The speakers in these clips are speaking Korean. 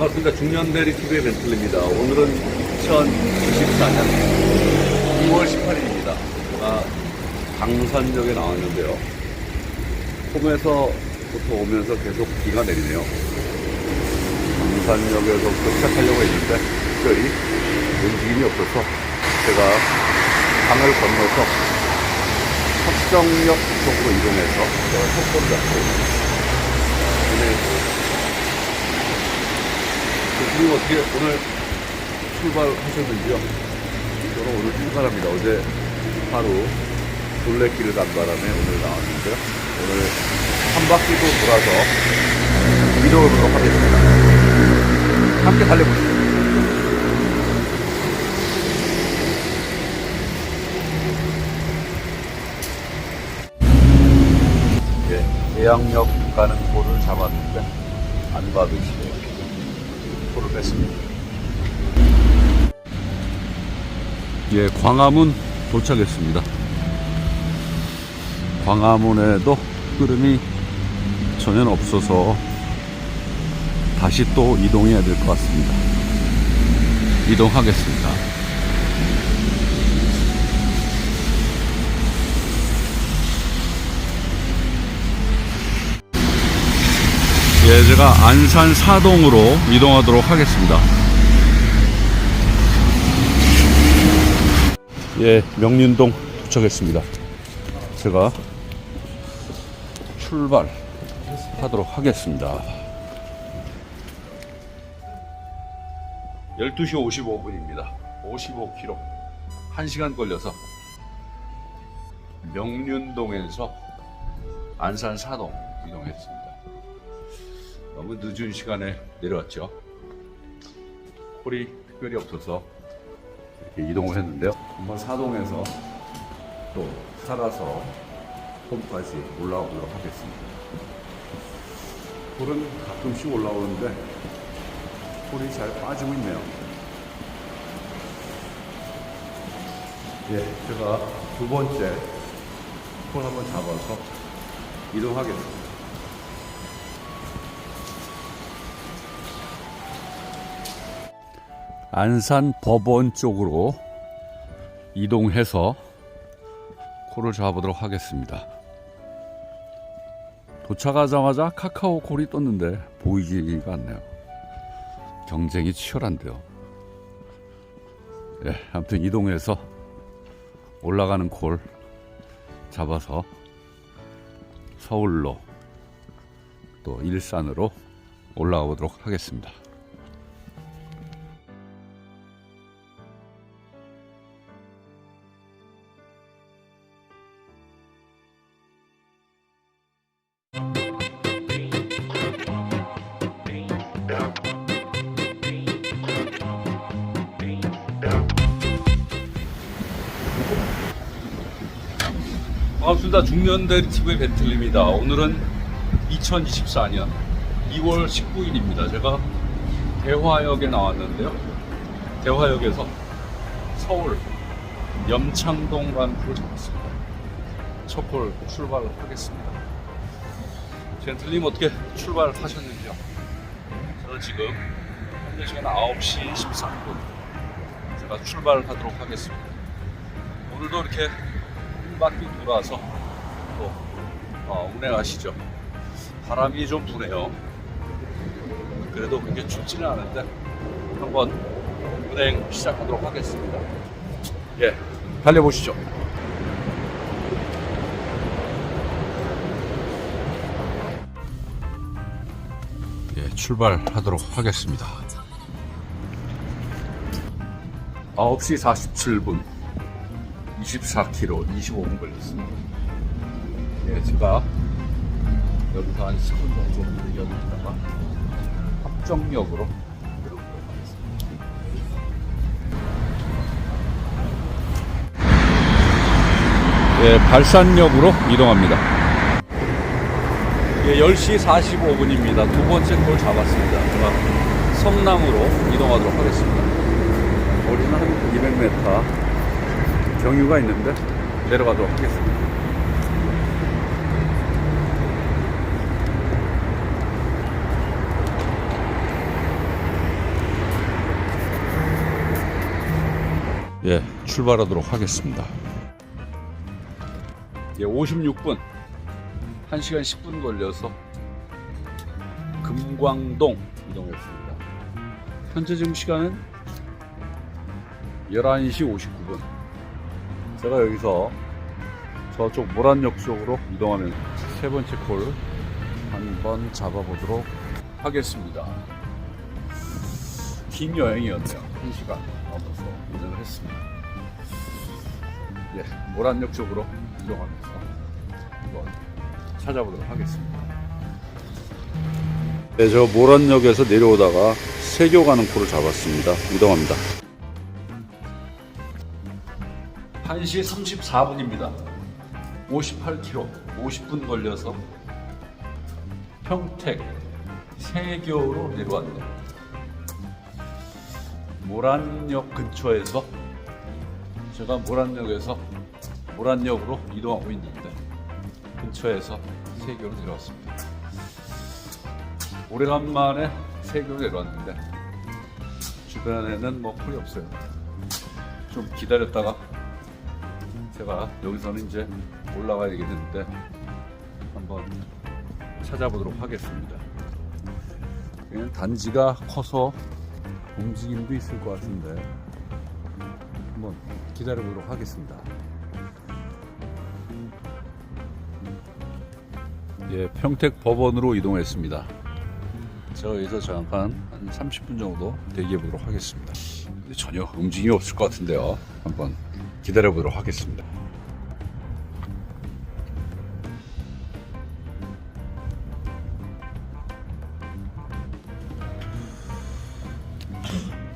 반갑습니다. 중년대리 TV의 벤틀리입니다. 오늘은 2024년 2월 18일입니다. 제가 강산역에 나왔는데요. 홈에서부터 오면서 계속 비가 내리네요. 강산역에서 도착하려고 했는데 특별히 움직임이 없어서 제가 강을 건너서 석정역 쪽으로 이동해서 제가 속도를 잡고 오늘 교수님 어떻게 오늘 출발하셨는지요? 저는 오늘 출발합니다. 어제 하루 둘레길을 간 바람에 오늘 나왔는데요. 오늘 한 바퀴 도 돌아서 이동해 보도록 하겠습니다. 함께 달려보시죠. 예, 대양역 가는 골을 잡았는데 안 받으시네요. 골을 뺐습니다. 예, 광화문 도착했습니다. 광화문에도 흐름이 전혀 없어서 다시 또 이동해야 될 것 같습니다. 이동하겠습니다. 예, 제가 안산 사동으로 이동하도록 하겠습니다. 예, 명륜동 도착했습니다. 제가 출발하도록 하겠습니다. 12시 55분입니다. 55km. 1시간 걸려서 명륜동에서 안산 사동 이동했습니다. 너무 늦은 시간에 내려왔죠. 홀이 특별히 없어서 이렇게 이동을 했는데요. 한번 사동에서 또 살아서 홈까지 올라가 보도록 하겠습니다. 홀은 가끔씩 올라오는데 홀이 잘 빠지고 있네요. 예, 제가 두 번째 홀 한번 잡아서 이동하겠습니다. 안산 법원 쪽으로 이동해서 콜을 잡아보도록 하겠습니다. 도착하자마자 카카오 콜이 떴는데 보이지가 않네요. 경쟁이 치열한데요. 예, 아무튼 이동해서 올라가는 콜 잡아서 서울로 또 일산으로 올라가 보도록 하겠습니다. 반갑습니다. 중년대리 TV의 벤틀리입니다. 오늘은 2024년 2월 19일입니다. 제가 대화역에 나왔는데요. 대화역에서 서울 염창동 표를 잡았습니다. 첫골 출발을 하겠습니다. 젠틀님 어떻게 출발하셨는지요? 저는 지금 현재 시간 9시 13분 제가 출발을 하도록 하겠습니다. 오늘도 이렇게 한 바퀴 돌아서 또 어, 운행하시죠. 바람이 좀 부네요. 그래도 그렇게 춥지는 않은데 한번 운행 시작하도록 하겠습니다. 예, 달려보시죠. 예, 출발하도록 하겠습니다. 9시 47분 24km 25분 걸렸습니다. 예, 제가 여기서 한 10분 정도 내려다가 합정역으로. 예, 발산역으로 이동합니다. 예, 10시 45분입니다. 두 번째 걸 잡았습니다. 제가 성남으로 이동하도록 하겠습니다. 거리는 한 200m 경유가 있는데 내려가도록 하겠습니다. 예, 출발하도록 하겠습니다. 예, 56분, 1시간 10분 걸려서 금광동 이동했습니다. 현재 지금 시간은 11시 59분. 제가 여기서 저쪽 모란역 쪽으로 이동하면 세 번째 콜 한번 잡아보도록 하겠습니다. 긴 여행이었네요. 1시간 넘어서 운행을 했습니다. 예, 모란역 쪽으로 이동하면서 한번 찾아보도록 하겠습니다. 네, 저 모란역에서 내려오다가 세교 가는 코를 잡았습니다. 이동합니다. 1시 34분입니다. 58km, 50분 걸려서 평택 세교로 내려왔네요. 모란역 근처에서 제가 모란역에서 모란역으로 이동하고 있는데 근처에서 세교로 내려왔습니다. 오래간만에 세교로 내려왔는데 주변에는 뭐 콜이 없어요. 좀 기다렸다가 제가 여기서는 이제 올라가야 되겠는데 한번 찾아보도록 하겠습니다. 단지가 커서 움직임도 있을 것 같은데 한번 기다려보도록 하겠습니다. 예, 평택 법원으로 이동했습니다. 제가 여기서 잠깐 한 30분 정도 대기해 보도록 하겠습니다. 전혀 움직임이 없을 것 같은데요. 한번 기다려 보도록 하겠습니다.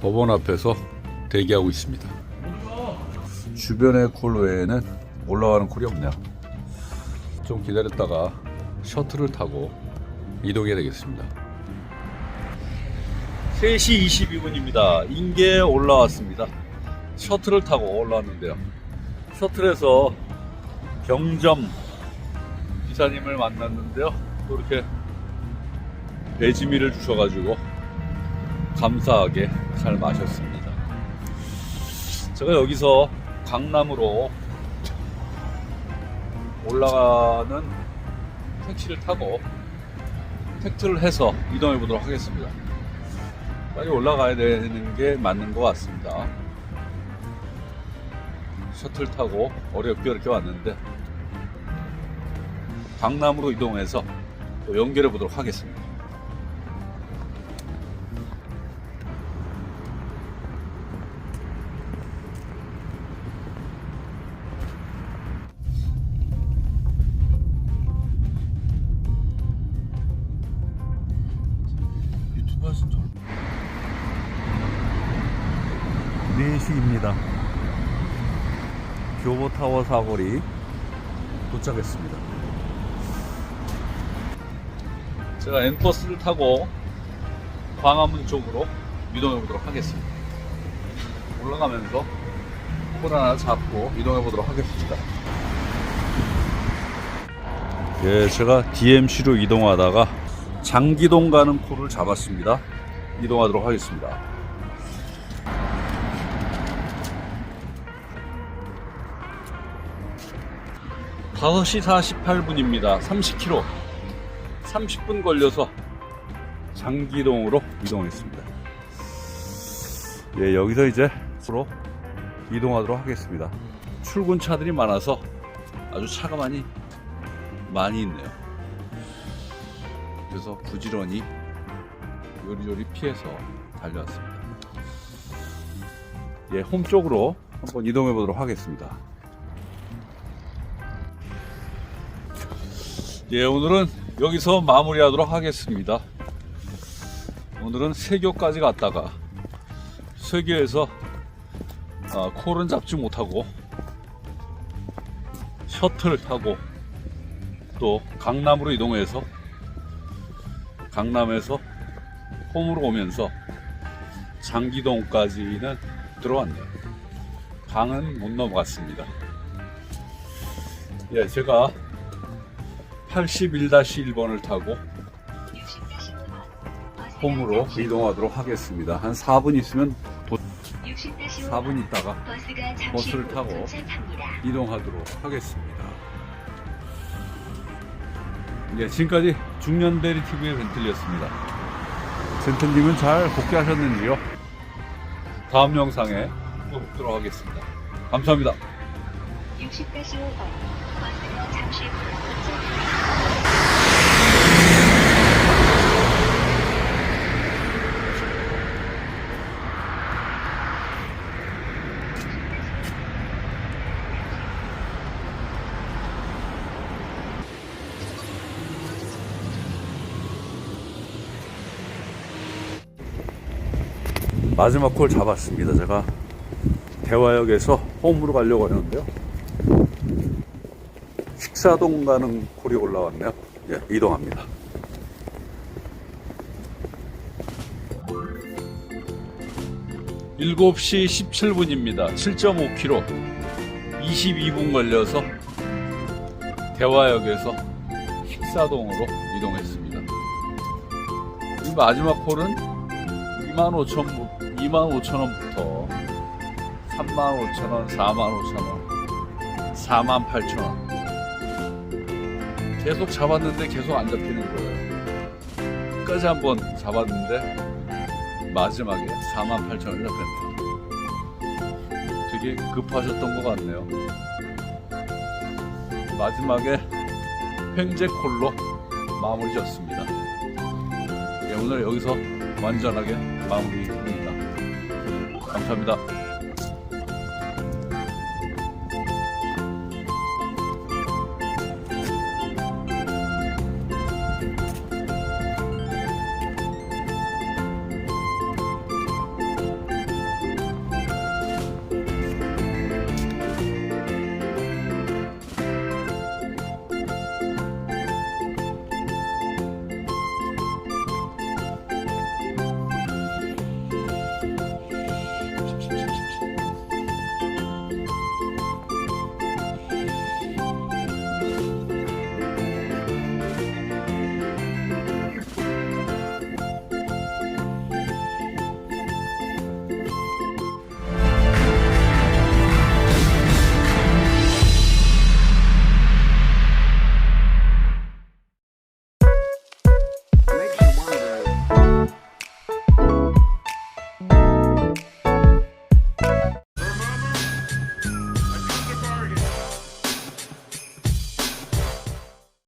법원 앞에서 대기하고 있습니다. 주변의 콜 외에는 올라가는 콜이 없네요. 좀 기다렸다가 셔틀을 타고 이동해야 되겠습니다. 3시 22분입니다. 인계에 올라왔습니다. 셔틀을 타고 올라왔는데요. 셔틀에서 경점 기사님을 만났는데요. 또 이렇게 배지미를 주셔가지고 감사하게 잘 마셨습니다. 제가 여기서 강남으로 올라가는 택시를 타고 택트를 해서 이동해 보도록 하겠습니다. 빨리 올라가야 되는 게 맞는 것 같습니다. 셔틀 타고 어렵게 이렇게 왔는데 강남으로 이동해서 또 연결해 보도록 하겠습니다. 4시입니다. 교보타워 사거리 도착했습니다. 제가 N버스를 타고 광화문 쪽으로 이동해 보도록 하겠습니다. 올라가면서 콜 하나 잡고 이동해 보도록 하겠습니다. 예, 제가 DMC로 이동하다가 장기동 가는 콜을 잡았습니다. 이동하도록 하겠습니다. 다섯 시 48분입니다. 30km. 30분 걸려서 장기동으로 이동했습니다. 예, 여기서 이제 서로 이동하도록 하겠습니다. 출근 차들이 많아서 아주 차가 많이 많이 있네요. 그래서 부지런히 요리조리 피해서 달려왔습니다. 예, 홈 쪽으로 한번 이동해 보도록 하겠습니다. 예, 오늘은 여기서 마무리하도록 하겠습니다. 오늘은 세교까지 갔다가 세교에서 아, 콜은 잡지 못하고 셔틀을 타고 또 강남으로 이동해서 강남에서 홈으로 오면서 장기동까지는 들어왔네요. 강은 못 넘어갔습니다. 예, 제가 81-1번을 타고 홈으로 이동하도록 하겠습니다. 한 4분 있으면 도... 4분 있다가 버스를 후 타고. 이동하도록 하겠습니다. 네, 지금까지 중년대리 TV의 벤틀리였습니다. 센터님은 잘 복귀하셨는지요? 다음 영상에 또 뵙도록 하겠습니다. 감사합니다. 60가 마지막 콜 잡았습니다. 제가 대화역에서 홈으로 가려고 하는데요. 식사동 가는 콜이 올라왔네요. 예, 이동합니다. 일곱 시 17분입니다. 7.5km. 22분 걸려서 대화역에서 식사동으로 이동했습니다. 이 마지막 콜은 25,000, 25,000원부터 35,000원, 45,000원, 48,000원. 계속 잡았는데 계속 안 잡히는 거예요. 끝까지 한번 잡았는데 마지막에 48,000원 잡혔네요. 되게 급하셨던 것 같네요. 마지막에 횡재콜로 마무리 졌습니다. 예, 오늘 여기서 완전하게 마무리합니다. 감사합니다.